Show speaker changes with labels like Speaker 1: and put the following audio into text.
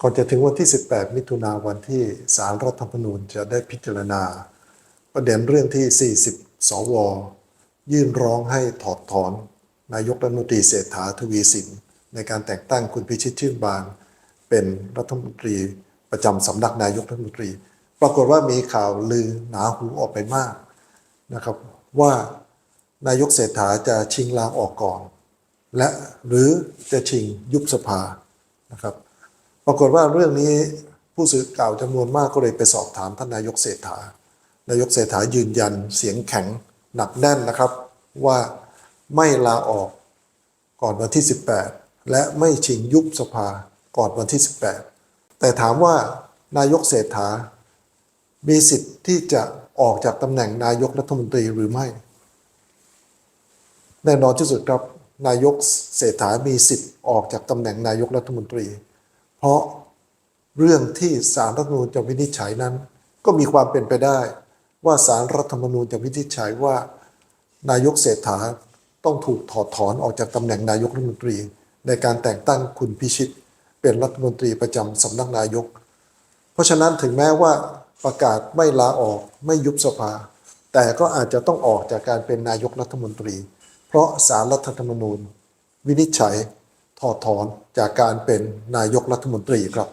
Speaker 1: ก่อนจะถึงวันที่ 18 มิถุนาวันที่สารรัฐธรรมนูญจะได้พิจารณา ประเด็นเรื่องที่ 40 สว ยื่นร้องให้ถอดถอน นายกรัฐมนตรีเศรษฐาทวีสิน ในการแต่งตั้งคุณพิชิตชื่นบาน เป็นรัฐมนตรีประจำสำนักนายกรัฐมนตรี ปรากฏว่ามีข่าวลือหนาหูออกไปมากนะครับว่านายกเศรษฐาจะชิงลาออกก่อน และหรือจะชิงยุบสภานะครับ ปรากฏว่าเรื่องนี้ผู้สื่อข่าวจำนวนมากก็เลยไปสอบถามท่านนายกเศรษฐานายกเศรษฐายืนยันเสียงแข็งหนักแน่นนะครับ ว่าไม่ลาออกก่อนวันที่ 18 และไม่ชิงยุบสภาก่อนวันที่ 18 แต่ถามว่านายกเศรษฐา มีสิทธิ์ที่จะออกจากตำแหน่งนายกรัฐมนตรีหรือไม่ แน่นอนที่สุดครับนายกเศรษฐามีสิทธิ์ออกจากตำแหน่งนายกรัฐมนตรี เพราะเรื่องที่สารรัฐมนูญจะวินิจฉัยนั้น ก็มีความเป็นไปได้ ว่าสารรัฐธรรมนูญจะวินิจฉัยว่า นายกเศรษฐาต้องถูกถอดถอนออกจากตำแหน่งนายกรัฐมนตรี ในการแต่งตั้งคุณพิชิต เป็นรัฐมนตรีประจำสำนักนายก เพราะฉะนั้นถึงแม้ว่าประกาศไม่ลาออกไม่ยุบสภา แต่ก็อาจจะต้องออกจากการเป็นนายกรัฐมนตรี เพราะสารรัฐธรรมนูญ วินิจฉัย ถอดถอนจากการเป็นนายกรัฐมนตรีครับ